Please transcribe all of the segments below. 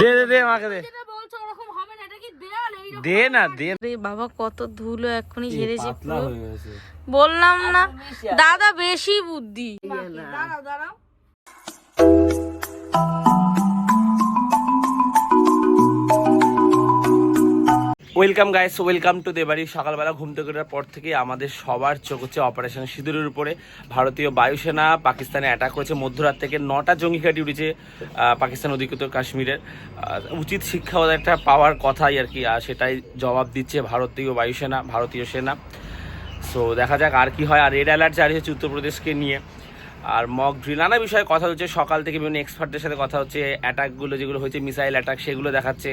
দে দে দে আমাকে দে। যেটা বলছো ওরকম হবে না এটা কি দেয়াল? এই দে না দে। রে বাবা কত ধুলো হয়ে গেছে। বললাম না। দাদা বেশি বুদ্ধি। দাঁড়াও দাঁড়াও। ওয়েলকাম গাইস ওয়েলকাম টু দেবাড়ি সকালবেলা ঘুম থেকে ওঠার পর থেকে আমাদের সবার চোখ হচ্ছে অপারেশন সিঁদুরের উপরে। ভারতীয় বায়ুসেনা পাকিস্তানে অ্যাটাক করেছে। মধ্যরাত থেকে নটা জঙ্গি ঘাঁটি উঠেছে পাকিস্তান অধিকৃত কাশ্মীরের। উচিত শিক্ষা ওদের একটা পাওয়ার কথাই আর কি আর সেটাই জবাব দিচ্ছে ভারতীয় বায়ুসেনা, ভারতীয় সেনা। সো দেখা যাক আর কি হয়। আর রেড অ্যালার্ট জারি হচ্ছে উত্তরপ্রদেশকে নিয়ে। আর মক ড্রিল নানা বিষয়ে কথা হচ্ছে। সকাল থেকে বিভিন্ন এক্সপার্টদের সাথে কথা হচ্ছে। অ্যাটাকগুলো যেগুলো হয়েছে মিসাইল অ্যাটাক সেগুলো দেখাচ্ছে।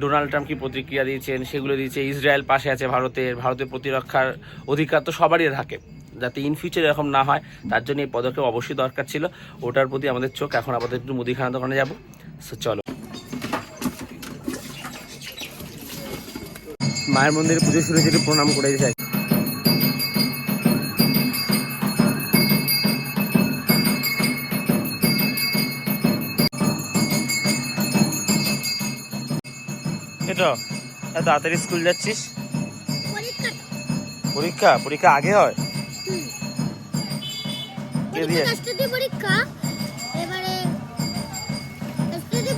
ডোনাল্ড ট্রাম্প কি প্রতিক্রিয়া দিয়েছেন, সেগুলো দিয়েছে, ইসরায়েল পাশে আছে ভারতের ভারতের প্রতিরক্ষার অধিকার তো সবারই থাকে। যাতে ইন ফিউচার এরকম না হয়, তার জন্য এই পদক্ষেপ অবশ্যই দরকার ছিল। ওটার প্রতি আমাদের চোখ, এখন আপাতত একটু মুদিখানা দোকানে যাব। চলো। মায়ের মন্দিরে পুজো শুরু থেকে প্রণাম করে যাই। এটা তাড়াতাড়ি স্কুল যাচ্ছিস? পরীক্ষা। পরীক্ষা? আগে হয়? কে দিয়ে? পরীক্ষা এবারে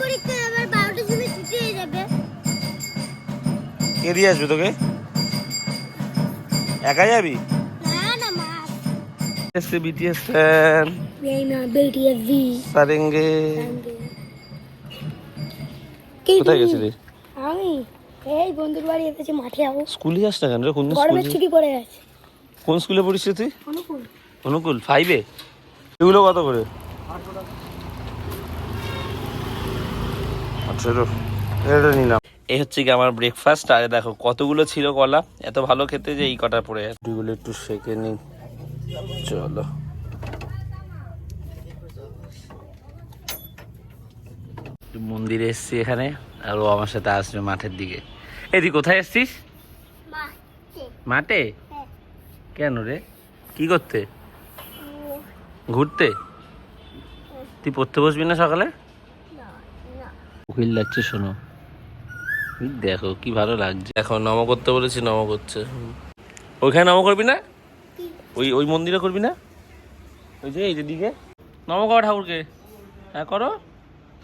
পরীক্ষা এবার বারোটার সময় ছুটি হয়ে যাবে। কে দিয়ে আসবে তোকে? একা যাবি? কোথায় গেছিলি আমি এই বন্ধুর বাড়ি এসেছি মাঠে যাব। স্কুলে যাস না কেন রে? কোন গরমের স্কুল ছুটি পড়ে গেছে। কোন স্কুলে পড়িস তুই? অনুকূল। অনুকূল ফাইভে এগুলো কত করে? এটা নিলাম এই হচ্ছে কি আমার ব্রেকফাস্ট আর দেখো কতগুলো ছিল কলা। এত ভালো খেতে যে এই কটা পড়ে আছে। এগুলো একটু সেকে নিই। চলো। মন্দিরে এসছি এখানে। আর ও আমার সাথে আসবে মাঠের দিকে। এদি কোথায় এসছিস মাঠে। হ্যাঁ। কেন রে? কি করতে? ঘুরতে? তুই পড়তে বসবি না সকালে? উকিল লাগছে শোনো। এই দেখো কি ভালো লাগছে। দেখো নম করতে বলেছি নম করছে। ওইখানে নম করবি না? ওই ওই মন্দিরে করবি না? ওই যে এই যে দিকে। নম করো ঠাকুরকে। হ্যাঁ করো।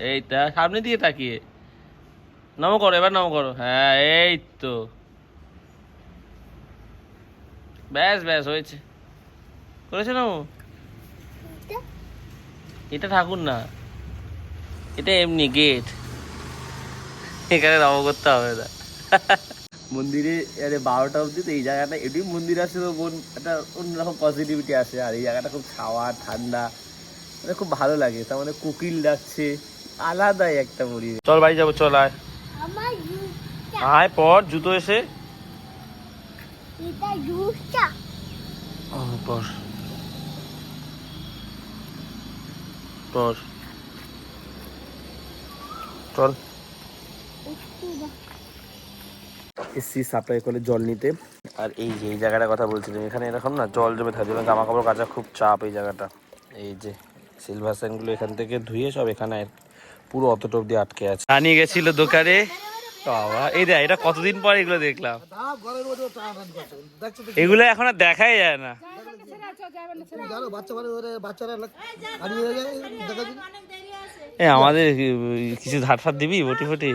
এই তা সামনে দিয়ে তাকিয়ে। নম করো এবার নম করো। হ্যাঁ এই তো। ব্যাস ব্যাস হয়েছে। করেছে নম? এটা? ঠাকুর না। এটা এমনি গেট। এখানে নামো করতে হবে না। মন্দিরে আরে বারোটা অবধি তো এই জায়গাটা এটি মন্দির আসে তো মন একটা অন্যরকম পজিটিভিটি আসে। আর এই জায়গাটা খুব ছাওয়া ঠান্ডা। মানে খুব ভালো লাগে। তার মানে কোকিল ডাকছে। আলাদাই একটা পরিবেশ চল বাড়ি যাব চল আয়। আয় পর জুতো এসে। এটা পর। পর। চল। এসছি সাপ্লাই করে জল নিতে। আর এই যে এই জায়গাটার কথা বলছিলাম এখানে এরকম না জল জমে থাকে। এবং জামা কাপড় কাচা খুব চাপ এই জায়গাটা। এই যে সিলভার স্যান্ডগুলো এখান থেকে ধুয়ে সব এখানে পুরো অতটা অব্দি আটকে আছে। নিয়ে গেছিল দোকানে। বাবা এই দেখ এটা কতদিন পর এগুলো দেখলাম। এগুলো এখন আর দেখাই যায় না। মানে এ আমাদের কিছু ধার ফার দিবি বটি ফটি?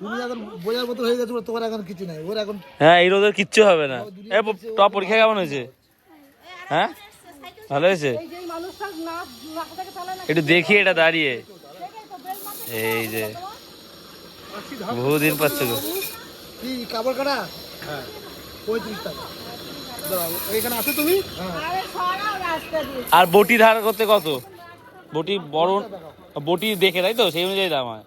তুমি এখন বোঝার মতো হয়ে গেছো তোমার এখন কিছু নাই ওর এখন হ্যাঁ এই রোদের কিচ্ছু হবে না। এ টপ পরীক্ষা কেমন হয়েছে? হ্যাঁ। ভালো হয়েছে? একটু দেখি এটা দাঁড়িয়ে। এই যে। বহুদিন পাচ্ছে গো কি কাপড় কাটা? হ্যাঁ। পঁয়ত্রিশ টাকা। এখানে আছো তুমি? হ্যাঁ। আরে সরাও রাস্তা দিয়ে। আর বটি ধার করতে কত? বটি বড় বটি দেখে তাই তো? সেই অনুযায়ী দাম হয়।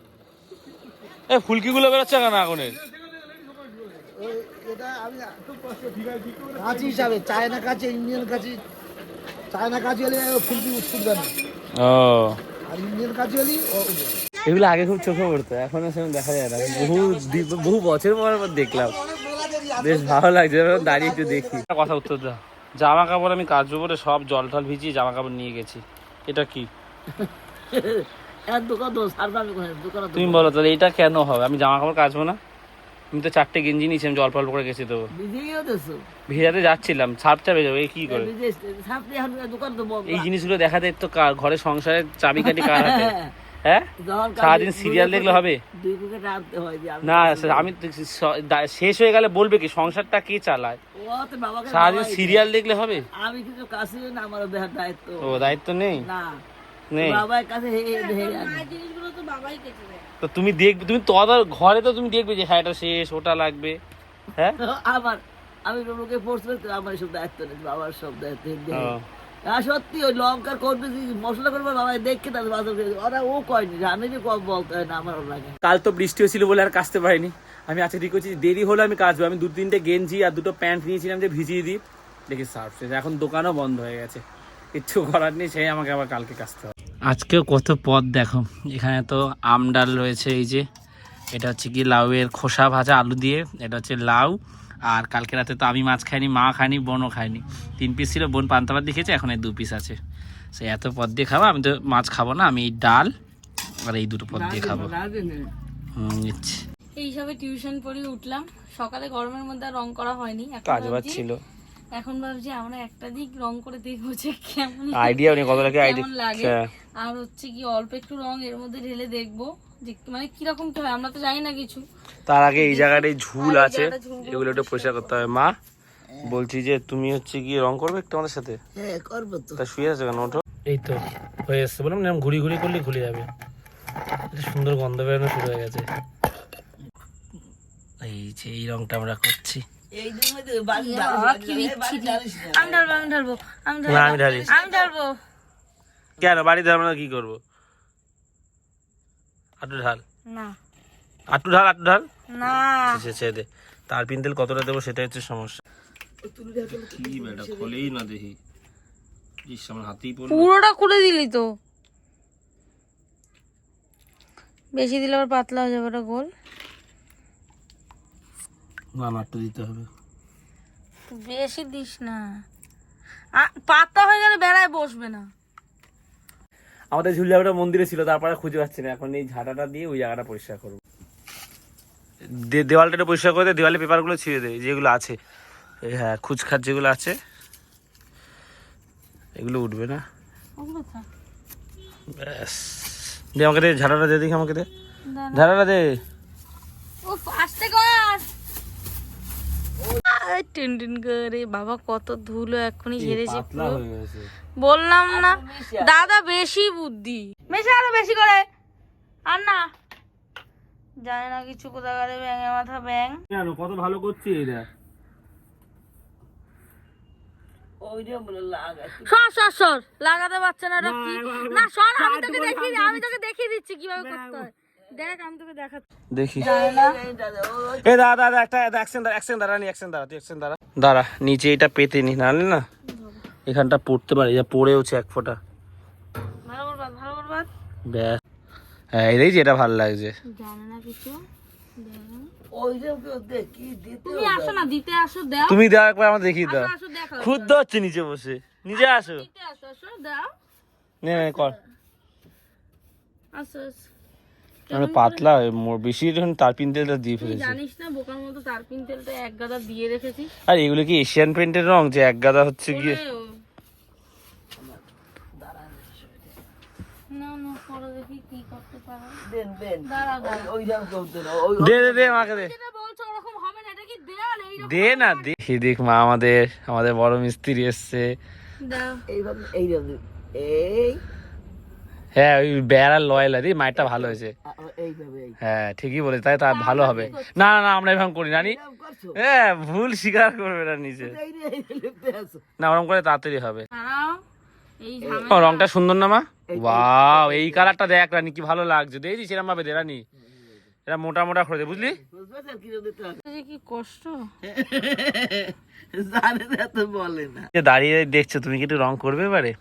এ ফুলকিগুলো বেরোচ্ছে কেন আগুনের ওই এটা আমি কাঁচি হিসাবে চায়না কাঁচি ইন্ডিয়ান কাঁচি। চায়না কাঁচি হলে ফুলকি ফুটবে না। ও। আর ইন্ডিয়ান কাঁচি হলে। এগুলো আগে খুব চোখে পড়তো এখন সেরকম দেখা যায় না। বহু বহু বছর পর পর দেখলাম। বেশ ভালো লাগছে এবার দাঁড়িয়ে একটু দেখি। কথা উত্তর দাও। জামা কাপড় আমি কাচবো বলে সব জল টল ভিজিয়ে জামা কাপড় নিয়ে গেছি। এটা কি? তুমি বলো তাহলে এটা কেন হবে? আমি জামা কাপড় কাচবো না? আমি তো চারটে গেঞ্জি নিয়েছি আমি জল অল্প করে গেছি তো। ভিজেও ভিজাতে যাচ্ছিলাম ছাপ চাপে যাবে কি করে? এই জিনিসগুলো দেখাতে তো কার ঘরে সংসারের চাবিকাঠি কার হাতে? হ্যাঁ। সারাদিন সিরিয়াল দেখলে হবে? দুই প্যাকেট আনতে হয় যে আমি না আমি তো শেষ হয়ে গেলে বলবে কি সংসারটা কে চালায়? তো সারাদিন সিরিয়াল দেখলে হবে? আমি কিন্তু কাছে না আমার দায়িত্ব। ও দায়িত্ব নেই? না। নেই? বাবার কাছে হে হে হে আনে। জিনিসগুলো তো তো তুমি দেখবে তুমি তদার ঘরে তো তুমি দেখবে যে হ্যাঁ এটা শেষ ওটা লাগবে। হ্যাঁ? আমার আমি লোকে ফোর্স করতে আমার সব দায়িত্ব নেই বাবার সব দায়িত্ব। সত্যি ওই লঙ্কার করবে মশলা করবে বাবা দেখে তাদের বাজার করে ওরা ও কয়নি রানে যে কম বলতে হয় না আমার ওর লাগে কাল তো বৃষ্টি হয়েছিল বলে আর কাচতে পারিনি। আমি আজকে ঠিক করছি দেরি হলে আমি কাচবো। আমি দু তিনটে গেঞ্জি আর দুটো প্যান্ট নিয়েছিলাম যে ভিজিয়ে দিই। দেখি সার্ফ শেষ। এখন দোকানও বন্ধ হয়ে গেছে। কিচ্ছু করার নেই সেই আমাকে আবার কালকে কাচতে হবে। আজকেও কত পদ দেখো। এখানে তো আম ডাল রয়েছে এই যে। এটা হচ্ছে কি লাউয়ের খোসা ভাজা আলু দিয়ে এটা হচ্ছে লাউ। আর কালকে রাতে তো আমি মাছ খাইনি মা খাইনি বোনও খাইনি। তিন পিস ছিল বোন পান্তাবাদ দেখেছে এখন এই দু পিস আছে। সে এত পদ দিয়ে খাব আমি তো মাছ খাব না আমি এই ডাল আর এই দুটো পদ দিয়ে খাব। এইসবে টিউশন পড়ে উঠলাম। সকালে গরমের মধ্যে আর রং করা হয়নি কাজ বাজ ছিল। এখন ভাবছি আমরা একটা দিক রং করে দেখব যে কেমন আইডিয়া নেই কত লাগে কেমন আইডিয়া লাগে আর হচ্ছে কি অল্প একটু রং এর মধ্যে ঢেলে দেখব যে মানে কীরকম কি হয় আমরা তো জানি না কিছু। তার আগে এই জায়গাটায় ঝুল আছে এগুলো একটু পরিষ্কার করতে হবে। মা বলছি যে তুমি হচ্ছে কি রং করবে একটু আমাদের সাথে? হ্যাঁ করব তো। তা শুয়ে আছে কেন? ওঠো। এই তো হয়ে এসছে বললাম না এরম ঘুরি ঘুরি করলে খুলে যাবে। সুন্দর গন্ধ বেরোনো শুরু হয়ে গেছে। এই যে এই রংটা আমরা করছি। তো বাড়ি আহ, আমি ঢালবো আমি ঢালবো আমি না কেন? কি করব? আটু ঢাল। না। আটু ঢাল আটু ঢাল? না। ছেড়ে দে। তার পিন্তেল কতটা দেবো সেটা হচ্ছে সমস্যা। কি বেটা খোলেই না দেখি। পুরোটা খুলে দিলি তো। বেশি দিলে আবার পাতলা হয়ে যাবে ওটা গোল। দিতে হবে। বেশি দিস না। পাতলা হয়ে গেলে বেড়ায় বসবে না। আমাদের ঝুলিয়াটা মন্দিরে ছিল তারপরে খুঁজে পাচ্ছি না। এখন এই ঝাঁটাটা দিয়ে ওই জায়গাটা পরিষ্কার করব। দেওয়ালটা পরিষ্কার করে দেওয়ালে পেপারগুলো ছিঁড়ে দে যেগুলো আছে। এই হ্যাঁ খুচখাট যেগুলো আছে এগুলো উঠবে না। ব্যাস। দে আমাকে দে ঝাঁটাটা দে দেখি আমাকে দে। ঝাড়াটা দে। ও আস্তে কর টিন টিন করে বাবা কত ধুলো এক্ষুনি ঝেড়েছি বললাম না দাদা বেশি বুদ্ধি। মেশে আরও বেশি করে। আর না জানে না কিছু কোথাকারে ব্যাঙে মাথা ব্যাং কেন কত ভালো করছি এটা? সর সর সর। লাগাতে পারছে না ওটা কি? না সর আমি তোকে দেখিয়ে আমি তোকে দেখিয়ে দিচ্ছি কীভাবে করতে হয়। দেখ আমি তোকে দেখাচ্ছি। দেখি। জানে এ দাঁড়া দাঁড়া একটা অ্যাকশন দাঁড়া অ্যাকশন দাঁড়া নি অ্যাকশন দাঁড়া তুই অ্যাকশন দাঁড়া। দাঁড়া নিচে এটা পেতে নি নাহলে না? এখানটা পড়তে পারে যা পড়েওছে এক ফোঁটা। ভালো ভালো ব্যাস। হ্যাঁ এটাই যেটা ভালো লাগছে। জানে না কিছু। ওইটা কেউ দেখি দিতে তুমি আসো না দিতে আসো দাও। তুমি দাও একবার আমার দেখিয়ে দাও। আসো হচ্ছে নিচে বসে। নিজে আসো দিতে আসো আসো দাও। নে নে, কর। আসো। মানে পাতলা মোর- বেশি যখন তার পিনতেলটা দিয়ে ফেলেছে। জানিস না বোকার মতো তারপিন তেলটা এক গাদা দিয়ে রেখেছিস আর এগুলো কি এশিয়ান পেন্টের রং? যে এক গাদা হচ্ছে গিয়ে না না পরে দেখি কি করতে পারো। দেন দেন। দাঁড়া দাঁড়া। ওইটা করতে না ওই দে দে দে দে। যেটা বলছো ওরকম হবে না এটা কি দে দেখ মা আমাদের আমাদের বড় মিস্ত্রি এসছে। এই হ্যাঁ ওই বেড়ার লয়লা দি মাইটা ভালো হয়েছে। হ্যাঁ ঠিকই বলে তাই তার ভালো হবে। না না আমরা এরকম করি হ্যাঁ ভুল স্বীকার করবে না আছো। না ওরকম করে তাড়াতাড়ি হবে। রংটা সুন্দর না মা? ওয়াও এই কালারটা দেখ রানি কি ভালো লাগছে। দেখছিস এরম ভাবে দে রানি। এরা মোটা মোটা করে দে বুঝলি? কি দিতে হবে। যে কি কষ্ট। জানে না তো বলে না। দাঁড়িয়ে দেখছ তুমি কি একটু রং করবে এবারে?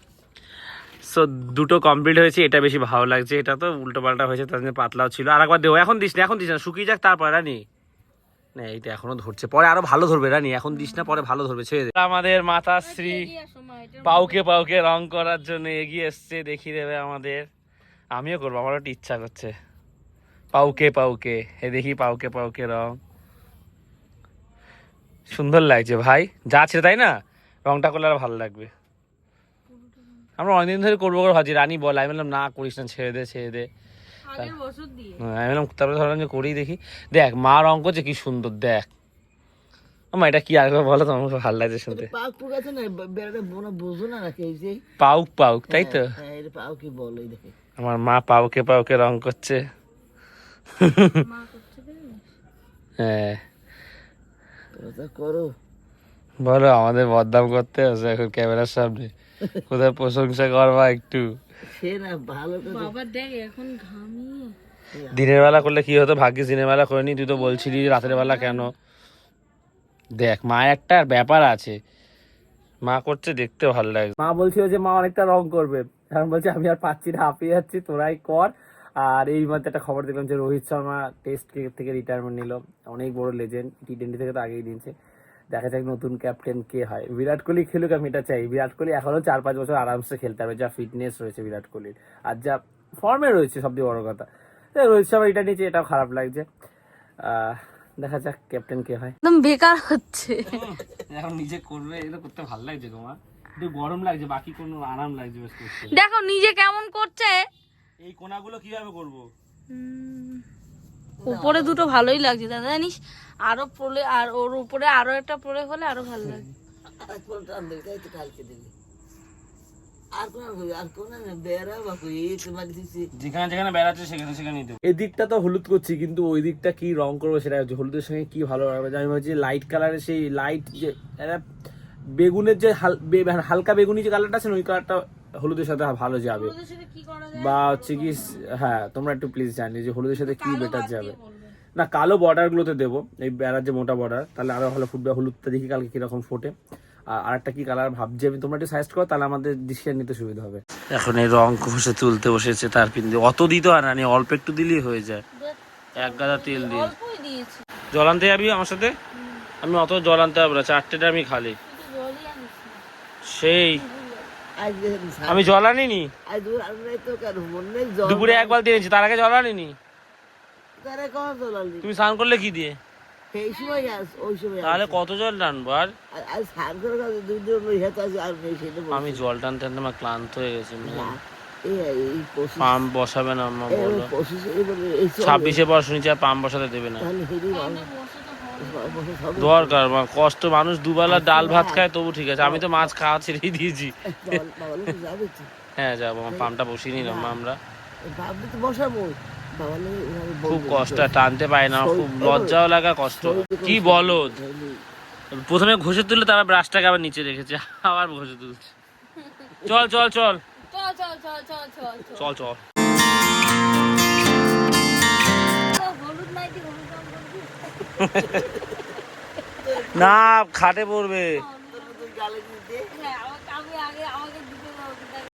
সো দুটো কমপ্লিট হয়েছে এটা বেশি ভালো লাগছে এটা তো উল্টো পাল্টা হয়েছে তার জন্য পাতলাও ছিল। আর একবার দেবো এখন দিস না এখন দিস না শুকিয়ে যাক তারপর রানি। না এইটা এখনও ধরছে পরে আরও ভালো ধরবে রানি এখন দিস না পরে ভালো ধরবে ছেড়ে আমাদের মাতাশ্রী শ্রী পাউকে পাউকে রং করার জন্য এগিয়ে এসছে দেখিয়ে দেবে আমাদের। আমিও করব আমারও একটু ইচ্ছা করছে। পাউকে পাউকে এ দেখি পাউকে পাউকে রং। সুন্দর লাগছে ভাই যা ছিল তাই না? রংটা করলে আর ভালো লাগবে। আমরা অনেকদিন ধরে করব করে ভাবছি রানী বল। আমি বললাম না করিস না ছেড়ে দে ছেড়ে দে। আগের বছর দিয়ে। হ্যাঁ, আমি বললাম তারপরে ধরলাম যে করেই দেখি। দেখ মা রং করছে কি সুন্দর দেখ। মা এটা কি আরেকবার বলো তো আমার ভালো লাগছে শুনতে। পাক পুক আছে না বেড়াটা বোনা বুঝো না নাকি এই যে? পাউক পাউক তাই তো? হ্যাঁ এটা বলে দেখে। আমার মা পাউকে পাউকে রং করছে। হ্যাঁ। করো। বলো আমাদের বদনাম করতে হচ্ছে এখন ক্যামেরার সামনে। কোথায় প্রশংসা করবা একটু? সে না ভালো বাবা দেখ এখন ঘামিয়ে দিনের বেলা করলে কি হতো? ভাগ্যিস দিনের বেলা করে নি তুই তো বলছিলি রাতের বেলা কেন? দেখ মা একটা ব্যাপার আছে। মা করছে দেখতে ভালো লাগে। মা বলছিল যে মা অনেকটা রং করবে। এখন বলছে আমি আর পাচ্ছি না হাঁপিয়ে যাচ্ছি তোরাই কর। আর এই মধ্যে একটা খবর দেখলাম যে রোহিত শর্মা টেস্ট ক্রিকেট থেকে রিটায়ারমেন্ট নিল। অনেক বড় লেজেন্ড টি টোয়েন্টি থেকে তো আগেই নিয়েছে। দেখা যাক নতুন ক্যাপ্টেন কে হয়। বিরাট কোহলি খেলুক আমি এটা চাই। বিরাট কোহলি এখনও চার পাঁচ বছর আরামসে খেলতে হবে যা ফিটনেস রয়েছে বিরাট কোহলির। আর যা ফর্মে রয়েছে সবচেয়ে বড় কথা। রোহিত শর্মা এটা নিয়েছে এটাও খারাপ লাগছে। আহ, দেখা যাক ক্যাপ্টেন কে হয়। একদম বেকার হচ্ছে। এখন নিজে করবে এটা করতে ভালো লাগছে তোমার। একটু গরম লাগছে বাকি কোনো আরাম লাগছে বেশ দেখো নিজে কেমন করছে? এই কোনাগুলো কীভাবে করব? উপরে দুটো ভালোই লাগছে দাদা জানিস? আরও প্রলে আর ওর উপরে আরও একটা প্রলে হলে আরও ভালো লাগে আর কোনটা তো আর কোন বেড়া বা এই যেখানে যেখানে বেড়াচ্ছে সেখানে সেখানে নিতে তো হলুদ করছি কিন্তু ওই দিকটা কি রং করব সেটা হচ্ছে হলুদের সঙ্গে কি ভালো লাগবে আমি ভাবছি লাইট কালারের সেই লাইট যে একটা বেগুনের যে হাল- হালকা বেগুনি যে কালারটা আছে না ওই কালারটা হলুদের সাথে ভালো যাবে। বা হচ্ছে কি হ্যাঁ তোমরা একটু প্লিজ জানি যে হলুদের সাথে কি বেটার যাবে। না কালো বর্ডার গুলোতে দেবো এই বেড়ার যে মোটা বর্ডার তাহলে আরও ভালো ফুটবে। হলুদটা দেখি কালকে কীরকম ফোটে। আর আরেকটা কি কালার ভাবছি আমি তোমরা একটু সাজেস্ট করো তাহলে আমাদের ডিসিশন নিতে সুবিধা হবে। এখন এই রং ঘষে তুলতে বসেছে তার পিন্দি অত দিতে হয় না অল্প একটু দিলেই হয়ে যায়। এক গাদা তেল দিয়ে। অল্পই জল আনতে যাবি আমার সাথে? আমি অত জল আনতে পারব না চারটেটা আমি খালি। সেই আমি জল আনিনি? দুপুরে এক বালতি তার আগে জল আনিনি? তুমি স্নান করলে কি দিয়ে? তাহলে কত জল টানবো আর? আমি জল টানতে টানতে আমার ক্লান্ত হয়ে গেছি পাম্প বসাবে না ছাব্বিশে পড়া শুনেছি আর পাম্প বসাতে দেবে না। দরকার মা, কষ্ট মানুষ দুবেলা ডাল ভাত খায় তবু ঠিক আছে। আমি তো মাছ খাওয়া ছেড়েই দিয়েছি। হ্যাঁ যাব আমার পাম্পটা বসিয়ে নিলাম আমরা। বসাবো। খুব কষ্ট টানতে পারি না খুব লজ্জাও লাগা কষ্ট। কি বলো? প্রথমে ঘষে তুললে তারপর ব্রাশটাকে আবার নিচে রেখেছে আবার ঘষে তুলছে। চল চল চল চল চল। চল চল। না খাটে পড়বে। হ্যাঁ,